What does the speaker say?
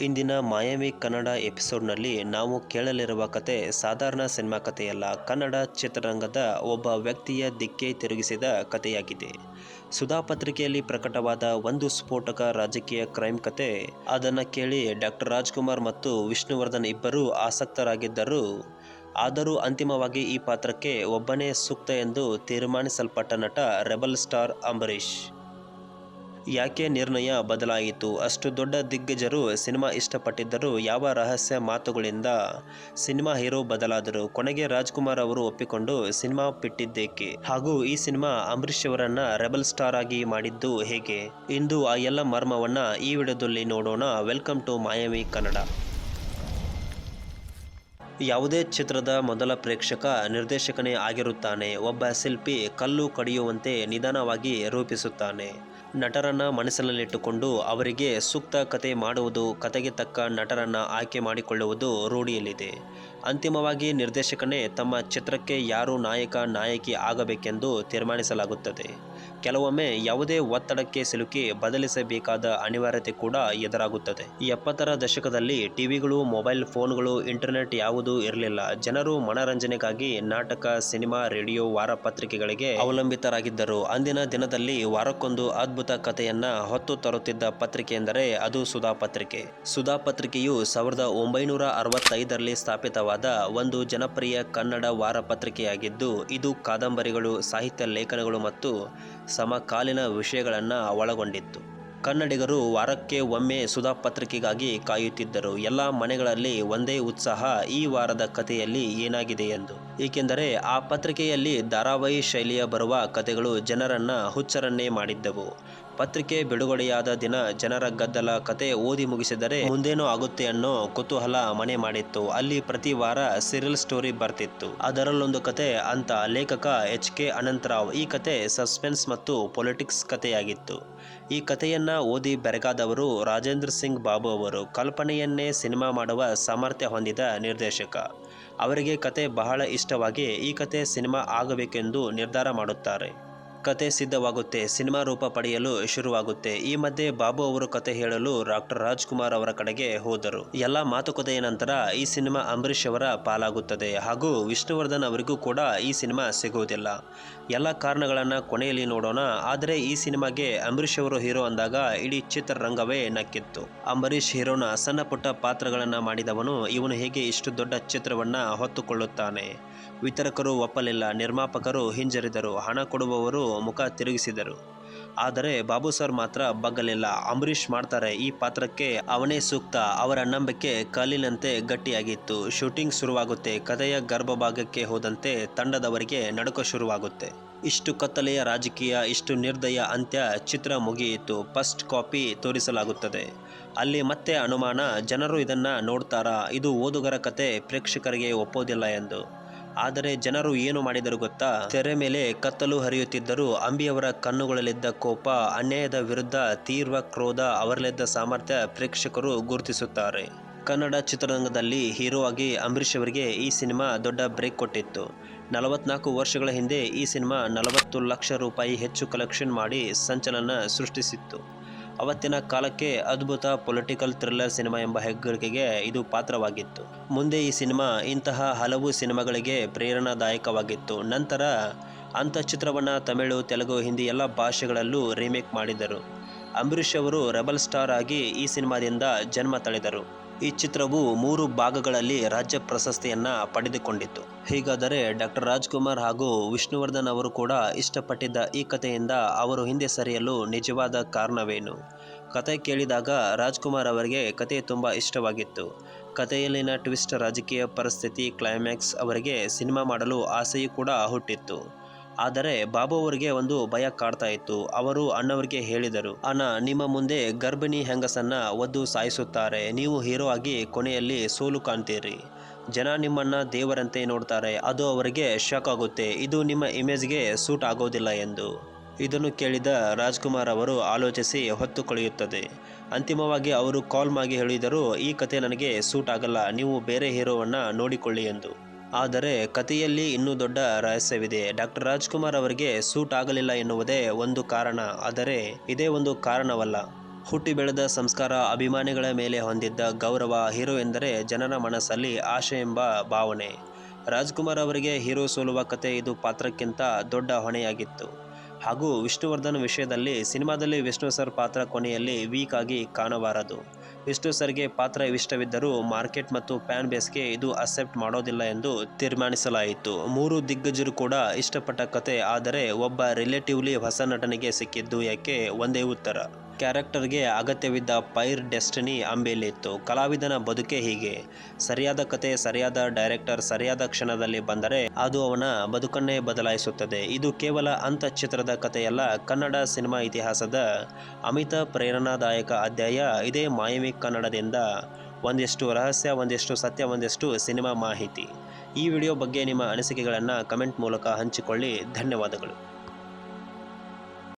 ಇಂದಿನ ಮಾಯಾಮಿ ಕನ್ನಡ ಎಪಿಸೋಡ್ನಲ್ಲಿ ನಾವು ಕೇಳಲಿರುವ ಕತೆ ಸಾಧಾರಣ ಸಿನಿಮಾ ಕಥೆಯಲ್ಲ ಕನ್ನಡ ಚಿತ್ರರಂಗದ ಒಬ್ಬ ವ್ಯಕ್ತಿಯ ದಿಕ್ಕೆ ತಿರುಗಿಸಿದ ಕಥೆಯಾಗಿದೆ ಸುಧಾ ಪತ್ರಿಕೆಯಲ್ಲಿ ಪ್ರಕಟವಾದ ಒಂದು ಸ್ಫೋಟಕ ರಾಜಕೀಯ ಕ್ರೈಮ್ ಕತೆ. ಅದನ್ನು ಕೇಳಿ ಡಾಕ್ಟರ್ ರಾಜ್ಕುಮಾರ್ ಮತ್ತು ವಿಷ್ಣುವರ್ಧನ್ ಇಬ್ಬರೂ ಆಸಕ್ತರಾಗಿದ್ದರು. ಆದರೂ ಅಂತಿಮವಾಗಿ ಈ ಪಾತ್ರಕ್ಕೆ ಒಬ್ಬನೇ ಸೂಕ್ತ ಎಂದು ತೀರ್ಮಾನಿಸಲ್ಪಟ್ಟ ನಟ ರೆಬಲ್ ಸ್ಟಾರ್ ಅಂಬರೀಷ್. ಯಾಕೆ ನಿರ್ಣಯ ಬದಲಾಯಿತು? ಅಷ್ಟು ದೊಡ್ಡ ದಿಗ್ಗಜರು ಸಿನಿಮಾ ಇಷ್ಟಪಟ್ಟಿದ್ದರೂ ಯಾವ ರಹಸ್ಯ ಮಾತುಗಳಿಂದ ಸಿನಿಮಾ ಹೀರೋ ಬದಲಾದರು? ಕೊನೆಗೆ ರಾಜ್ಕುಮಾರ್ ಅವರು ಒಪ್ಪಿಕೊಂಡು ಸಿನಿಮಾ ಬಿಟ್ಟಿದ್ದೇಕೆ? ಹಾಗೂ ಈ ಸಿನಿಮಾ ಅಂಬರೀಷ್ ಅವರನ್ನ ರೆಬಲ್ ಸ್ಟಾರ್ ಆಗಿ ಮಾಡಿದ್ದು ಹೇಗೆ? ಇಂದು ಆ ಎಲ್ಲ ಮರ್ಮವನ್ನ ಈ ವಿಡಿಯೋದಲ್ಲಿ ನೋಡೋಣ. Welcome to Mayavi Kannada. ಯಾವುದೇ ಚಿತ್ರದ ಮೊದಲ ಪ್ರೇಕ್ಷಕ, ನಿರ್ದೇಶಕನೇ ಆಗಿರುತ್ತಾನೆ. ಒಬ್ಬ ಶಿಲ್ಪಿ ಕಲ್ಲು ಕಡಿಯುವಂತೆ ನಿಧಾನವಾಗಿ ರೂಪಿಸುತ್ತಾನೆ. ನಟರನ್ನ ಮನಸ್ಸಿನಲ್ಲಿಟ್ಟುಕೊಂಡು ಅವರಿಗೆ ಸೂಕ್ತ ಕತೆ ಮಾಡುವುದು, ಕತೆಗೆ ತಕ್ಕ ನಟರನ್ನ ಆಯ್ಕೆ ಮಾಡಿಕೊಳ್ಳುವುದು ರೂಢಿಯಲ್ಲಿದೆ. ಅಂತಿಮವಾಗಿ ನಿರ್ದೇಶಕನೇ ತಮ್ಮ ಚಿತ್ರಕ್ಕೆ ಯಾರು ನಾಯಕ, ನಾಯಕಿ ಆಗಬೇಕೆಂದು ತೀರ್ಮಾನಿಸಲಾಗುತ್ತದೆ. ಕೆಲವೊಮ್ಮೆ ಯಾವುದೇ ಒತ್ತಡಕ್ಕೆ ಸಿಲುಕಿ ಬದಲಿಸಬೇಕಾದ ಅನಿವಾರ್ಯತೆ ಕೂಡ ಎದುರಾಗುತ್ತದೆ. ಎಪ್ಪತ್ತರ ದಶಕದಲ್ಲಿ ಟಿವಿಗಳು, ಮೊಬೈಲ್ ಫೋನ್ಗಳು, ಇಂಟರ್ನೆಟ್ ಯಾವುದೂ ಇರಲಿಲ್ಲ. ಜನರು ಮನರಂಜನೆಗಾಗಿ ನಾಟಕ, ಸಿನಿಮಾ, ರೇಡಿಯೋ, ವಾರಪತ್ರಿಕೆಗಳಿಗೆ ಅವಲಂಬಿತರಾಗಿದ್ದರು. ಅಂದಿನ ದಿನದಲ್ಲಿ ವಾರಕ್ಕೊಂದು ಅದ್ಭುತ ಕಥೆಯನ್ನ ಹೊತ್ತು ತರುತ್ತಿದ್ದ ಪತ್ರಿಕೆ ಎಂದರೆ ಅದು ಸುಧಾ ಪತ್ರಿಕೆ. ಸುಧಾ ಪತ್ರಿಕೆಯು ಸಾವಿರದ ಒಂಬೈನೂರ ಅರವತ್ತೈದರಲ್ಲಿ ಸ್ಥಾಪಿತವಾದ ಒಂದು ಜನಪ್ರಿಯ ಕನ್ನಡ ವಾರಪತ್ರಿಕೆಯಾಗಿದ್ದು, ಇದು ಕಾದಂಬರಿಗಳು, ಸಾಹಿತ್ಯ ಲೇಖನಗಳು ಮತ್ತು ಸಮಕಾಲೀನ ವಿಷಯಗಳನ್ನು ಒಳಗೊಂಡಿತ್ತು. ಕನ್ನಡಿಗರು ವಾರಕ್ಕೆ ಒಮ್ಮೆ ಸುಧಾ ಪತ್ರಿಕೆಗಾಗಿ ಕಾಯುತ್ತಿದ್ದರು. ಎಲ್ಲ ಮನೆಗಳಲ್ಲಿ ಒಂದೇ ಉತ್ಸಾಹ, ಈ ವಾರದ ಕಥೆಯಲ್ಲಿ ಏನಾಗಿದೆ ಎಂದು. ಏಕೆಂದರೆ, ಆ ಪತ್ರಿಕೆಯಲ್ಲಿ ಧಾರಾವಾಹಿ ಶೈಲಿಯ ಬರುವ ಕಥೆಗಳು ಜನರನ್ನ ಹುಚ್ಚರನ್ನೇ ಮಾಡಿದ್ದವು. ಪತ್ರಿಕೆ ಬಿಡುಗಡೆಯಾದ ದಿನ ಜನರ ಗದ್ದಲ ಕತೆ ಓದಿ ಮುಗಿಸಿದರೆ ಮುಂದೇನೋ ಆಗುತ್ತೆ ಅನ್ನೋ ಕುತೂಹಲ ಮನೆ ಮಾಡಿತ್ತು. ಅಲ್ಲಿ ಪ್ರತಿ ವಾರ ಸೀರಿಯಲ್ ಸ್ಟೋರಿ ಬರ್ತಿತ್ತು. ಅದರಲ್ಲೊಂದು ಕತೆ ಅಂತ ಲೇಖಕ ಎಚ್ ಕೆ ಅನಂತರಾವ್. ಈ ಕತೆ ಸಸ್ಪೆನ್ಸ್ ಮತ್ತು ಪೊಲಿಟಿಕ್ಸ್ ಕಥೆಯಾಗಿತ್ತು ಈ ಕಥೆಯನ್ನ ಓದಿ ಬೆರಗಾದವರು ರಾಜೇಂದ್ರ ಸಿಂಗ್ ಬಾಬು ಅವರು. ಕಲ್ಪನೆಯನ್ನೇ ಸಿನಿಮಾ ಮಾಡುವ ಸಾಮರ್ಥ್ಯ ಹೊಂದಿದ ನಿರ್ದೇಶಕ. ಅವರಿಗೆ ಕತೆ ಬಹಳ ಇಷ್ಟವಾಗಿ ಈ ಕತೆ ಸಿನಿಮಾ ಆಗಬೇಕೆಂದು ನಿರ್ಧಾರ ಮಾಡುತ್ತಾರೆ. ಕತೆ ಸಿದ್ಧವಾಗುತ್ತೆ, ಸಿನಿಮಾ ರೂಪ ಪಡೆಯಲು ಶುರುವಾಗುತ್ತೆ. ಈ ಮಧ್ಯೆ ಬಾಬು ಅವರು ಕತೆ ಹೇಳಲು ಡಾಕ್ಟರ್ ರಾಜ್ಕುಮಾರ್ ಅವರ ಕಡೆಗೆ ಹೋದರು. ಎಲ್ಲ ಮಾತುಕತೆಯ ನಂತರ ಈ ಸಿನಿಮಾ ಅಂಬರೀಷ್ ಅವರ ಪಾಲಾಗುತ್ತದೆ. ಹಾಗೂ ವಿಷ್ಣುವರ್ಧನ್ ಅವರಿಗೂ ಕೂಡ ಈ ಸಿನಿಮಾ ಸಿಗುವುದಿಲ್ಲ. ಎಲ್ಲ ಕಾರಣಗಳನ್ನು ಕೊನೆಯಲ್ಲಿ ನೋಡೋಣ. ಆದರೆ ಈ ಸಿನಿಮಾಗೆ ಅಂಬರೀಷ್ ಅವರು ಹೀರೋ ಅಂದಾಗ ಇಡೀ ಚಿತ್ರರಂಗವೇ ನಕ್ಕಿತ್ತು. ಅಂಬರೀಷ್ ಹೀರೋನ ಸಣ್ಣ ಪುಟ್ಟ ಪಾತ್ರಗಳನ್ನು ಮಾಡಿದವನು ಇವನು ಹೇಗೆ ಇಷ್ಟು ದೊಡ್ಡ ಚಿತ್ರವನ್ನ ಹೊತ್ತುಕೊಳ್ಳುತ್ತಾನೆ. ವಿತರಕರು ಒಪ್ಪಲಿಲ್ಲ, ನಿರ್ಮಾಪಕರು ಹಿಂಜರಿದರು, ಹಣ ಕೊಡುವವರು ಮುಖ ತಿರುಗಿಸಿದರು. ಆದರೆ ಬಾಬು ಸರ್ ಮಾತ್ರ ಬಗ್ಗಲಿಲ್ಲ, ಅಂಬರೀಷ್ ಮಾಡ್ತಾರೆ ಈ ಪಾತ್ರಕ್ಕೆ ಅವನೇ ಸೂಕ್ತ. ಅವರ ನಂಬಿಕೆ ಕಲ್ಲಿನಂತೆ ಗಟ್ಟಿಯಾಗಿತ್ತು. ಶೂಟಿಂಗ್ ಶುರುವಾಗುತ್ತೆ, ಕಥೆಯ ಗರ್ಭಭಾಗಕ್ಕೆ ಹೋದಂತೆ ತಂಡದವರಿಗೆ ನಡುಕ ಶುರುವಾಗುತ್ತೆ. ಇಷ್ಟು ಕತ್ತಲೆಯ ರಾಜಕೀಯ, ಇಷ್ಟು ನಿರ್ದಯ ಅಂತ್ಯ ಚಿತ್ರ ಮುಗಿಯಿತು. ಫಸ್ಟ್ ಕಾಪಿ ತೋರಿಸಲಾಗುತ್ತದೆ. ಅಲ್ಲಿ ಮತ್ತೆ ಅನುಮಾನ, ಜನರು ಇದನ್ನ ನೋಡ್ತಾರಾ? ಇದು ಓದುಗರ ಕತೆ, ಪ್ರೇಕ್ಷಕರಿಗೆ ಒಪ್ಪೋದಿಲ್ಲ ಎಂದು. ಆದರೆ ಜನರು ಏನು ಮಾಡಿದರು ಗೊತ್ತಾ? ತೆರೆ ಮೇಲೆ ಕತ್ತಲು ಹರಿಯುತ್ತಿದ್ದರೂ ಅಂಬಿಯವರ ಕಣ್ಣುಗಳಲ್ಲಿದ್ದ ಕೋಪ, ಅನ್ಯಾಯದ ವಿರುದ್ಧ ತೀವ್ರ ಕ್ರೋಧ, ಅವರಲ್ಲಿದ್ದ ಸಾಮರ್ಥ್ಯ ಪ್ರೇಕ್ಷಕರು ಗುರುತಿಸುತ್ತಾರೆ. ಕನ್ನಡ ಚಿತ್ರರಂಗದಲ್ಲಿ ಹೀರೋ ಆಗಿ ಅಂಬರೀಷ್ ಅವರಿಗೆ ಈ ಸಿನಿಮಾ ದೊಡ್ಡ ಬ್ರೇಕ್ ಕೊಟ್ಟಿತ್ತು. ನಲವತ್ನಾಲ್ಕು ವರ್ಷಗಳ ಹಿಂದೆ ಈ ಸಿನಿಮಾ ನಲವತ್ತು ಲಕ್ಷ ರೂಪಾಯಿ ಹೆಚ್ಚು ಕಲೆಕ್ಷನ್ ಮಾಡಿ ಸಂಚಲನ ಸೃಷ್ಟಿಸಿತ್ತು. ಅವತ್ತಿನ ಕಾಲಕ್ಕೆ ಅದ್ಭುತ ಪೊಲಿಟಿಕಲ್ ಥ್ರಿಲ್ಲರ್ ಸಿನಿಮಾ ಎಂಬ ಹೆಗ್ಗಳಿಕೆಗೆ ಇದು ಪಾತ್ರವಾಗಿತ್ತು. ಮುಂದೆ ಈ ಸಿನಿಮಾ ಇಂತಹ ಹಲವು ಸಿನಿಮಾಗಳಿಗೆ ಪ್ರೇರಣಾದಾಯಕವಾಗಿತ್ತು. ನಂತರ ಅಂಥ ಚಿತ್ರವನ್ನು ತಮಿಳು, ತೆಲುಗು, ಹಿಂದಿ ಎಲ್ಲ ಭಾಷೆಗಳಲ್ಲೂ ರೀಮೇಕ್ ಮಾಡಿದರು. ಅಂಬರೀಷ್ ಅವರು ರೆಬಲ್ ಸ್ಟಾರ್ ಆಗಿ ಈ ಸಿನಿಮಾದಿಂದ ಜನ್ಮ ತಳೆದರು. ಈ ಚಿತ್ರವು ಮೂರು ಭಾಗಗಳಲ್ಲಿ ರಾಜ್ಯ ಪ್ರಶಸ್ತಿಯನ್ನ ಪಡೆದುಕೊಂಡಿತ್ತು. ಹೀಗಾದರೆ ಡಾಕ್ಟರ್ ರಾಜ್ಕುಮಾರ್ ಹಾಗೂ ವಿಷ್ಣುವರ್ಧನ್ ಅವರು ಕೂಡ ಇಷ್ಟಪಟ್ಟಿದ್ದ ಈ ಕಥೆಯಿಂದ ಅವರು ಹಿಂದೆ ಸರಿಯಲು ನಿಜವಾದ ಕಾರಣವೇನು? ಕತೆ ಕೇಳಿದಾಗ ರಾಜ್ಕುಮಾರ್ ಅವರಿಗೆ ಕತೆ ತುಂಬ ಇಷ್ಟವಾಗಿತ್ತು. ಕಥೆಯಲ್ಲಿನ ಟ್ವಿಸ್ಟ್ ರಾಜಕೀಯ ಪರಿಸ್ಥಿತಿ ಕ್ಲೈಮ್ಯಾಕ್ಸ್ ಅವರಿಗೆ ಸಿನಿಮಾ ಮಾಡಲು ಆಸೆಯೂ ಕೂಡ ಹುಟ್ಟಿತ್ತು. ಆದರೆ ಬಾಬು ಅವರಿಗೆ ಒಂದು ಭಯ ಕಾಡ್ತಾ ಇತ್ತು. ಅವರು ಅಣ್ಣವರಿಗೆ ಹೇಳಿದರು, ಅಣ್ಣ, ನಿಮ್ಮ ಮುಂದೆ ಗರ್ಭಿಣಿ ಹೆಂಗಸನ್ನ ಒದ್ದು ಸಾಯಿಸುತ್ತಾರೆ. ನೀವು ಹೀರೋ ಆಗಿ ಕೊನೆಯಲ್ಲಿ ಸೋಲು ಕಾಣ್ತೀರಿ. ಜನ ನಿಮ್ಮನ್ನ ದೇವರಂತೆ ನೋಡ್ತಾರೆ. ಅದು ಅವರಿಗೆ ಶಾಕ್ ಆಗುತ್ತೆ. ಇದು ನಿಮ್ಮ ಇಮೇಜ್ಗೆ ಸೂಟ್ ಆಗೋದಿಲ್ಲ ಎಂದು. ಇದನ್ನು ಕೇಳಿದ ರಾಜ್ಕುಮಾರ್ ಅವರು ಆಲೋಚಿಸಿ ಹೊತ್ತು ಕಳೆಯುತ್ತದೆ. ಅಂತಿಮವಾಗಿ ಅವರು ಕಾಲ್ ಮಾಡಿ ಹೇಳಿದರು, ಈ ಕತೆ ನನಗೆ ಸೂಟ್ ಆಗಲ್ಲ. ನೀವು ಬೇರೆ ಹೀರೋವನ್ನು ನೋಡಿಕೊಳ್ಳಿ ಎಂದು. ಆದರೆ ಕಥೆಯಲ್ಲಿ ಇನ್ನೂ ದೊಡ್ಡ ರಹಸ್ಯವಿದೆ. ಡಾಕ್ಟರ್ ರಾಜ್ಕುಮಾರ್ ಅವರಿಗೆ ಸೂಟ್ ಆಗಲಿಲ್ಲ ಎನ್ನುವುದೇ ಒಂದು ಕಾರಣ. ಆದರೆ ಇದೇ ಒಂದು ಕಾರಣವಲ್ಲ. ಹುಟ್ಟಿ ಬೆಳೆದ ಸಂಸ್ಕಾರ ಅಭಿಮಾನಿಗಳ ಮೇಲೆ ಹೊಂದಿದ್ದ ಗೌರವ ಹೀರೋ ಎಂದರೆ ಜನರ ಮನಸ್ಸಲ್ಲಿ ಆಶೆ ಎಂಬ ಭಾವನೆ. ರಾಜ್ಕುಮಾರ್ ಅವರಿಗೆ ಹೀರೋ ಸೋಲುವ ಕತೆ ಇದು ಪಾತ್ರಕ್ಕಿಂತ ದೊಡ್ಡ ಹೊಣೆಯಾಗಿತ್ತು. ಹಾಗೂ ವಿಷ್ಣುವರ್ಧನ್ ವಿಷಯದಲ್ಲಿ ಸಿನಿಮಾದಲ್ಲಿ ವಿಷ್ಣು ಸರ್ ಪಾತ್ರ ಕೊನೆಯಲ್ಲಿ ವೀಕ್ ಆಗಿ ಕಾಣಬಾರದು. ವಿಷ್ಣು ಸರ್ಗೆ ಪಾತ್ರ ಇಷ್ಟವಿದ್ದರೂ ಮಾರ್ಕೆಟ್ ಮತ್ತು ಫ್ಯಾನ್ ಬೇಸ್ಗೆ ಇದು ಅಕ್ಸೆಪ್ಟ್ ಮಾಡೋದಿಲ್ಲ ಎಂದು ತೀರ್ಮಾನಿಸಲಾಯಿತು. ಮೂರು ದಿಗ್ಗಜರು ಕೂಡ ಇಷ್ಟಪಟ್ಟ ಕತೆ, ಆದರೆ ಒಬ್ಬ ರಿಲೇಟಿವ್ಲಿ ಹೊಸ ನಟನೆಗೆ ಸಿಕ್ಕಿದ್ದು ಯಾಕೆ ಒಂದೇ ಉತ್ತರ. ಕ್ಯಾರೆಕ್ಟರ್ಗೆ ಅಗತ್ಯವಿದ್ದ ಪೈರ್ ಡೆಸ್ಟಿನಿ ಅಂಬೆಯಲ್ಲಿತ್ತು. ಕಲಾವಿದನ ಬದುಕೆ ಹೀಗೆ. ಸರಿಯಾದ ಕತೆ, ಸರಿಯಾದ ಡೈರೆಕ್ಟರ್, ಸರಿಯಾದ ಕ್ಷಣದಲ್ಲಿ ಬಂದರೆ ಅದು ಅವನ ಬದುಕನ್ನೇ ಬದಲಾಯಿಸುತ್ತದೆ. ಇದು ಕೇವಲ ಅಂತ ಚಿತ್ರದ ಕಥೆಯಲ್ಲ, ಕನ್ನಡ ಸಿನಿಮಾ ಇತಿಹಾಸದ ಅಮಿತ ಪ್ರೇರಣಾದಾಯಕ ಅಧ್ಯಾಯ. ಇದೇ ಮಾಯಮಿ ಕನ್ನಡದಿಂದ ಒಂದಿಷ್ಟು ರಹಸ್ಯ, ಒಂದಿಷ್ಟು ಸತ್ಯ, ಒಂದಿಷ್ಟು ಸಿನಿಮಾ ಮಾಹಿತಿ. ಈ ವಿಡಿಯೋ ಬಗ್ಗೆ ನಿಮ್ಮ ಅನಿಸಿಕೆಗಳನ್ನು ಕಮೆಂಟ್ ಮೂಲಕ ಹಂಚಿಕೊಳ್ಳಿ. ಧನ್ಯವಾದಗಳು.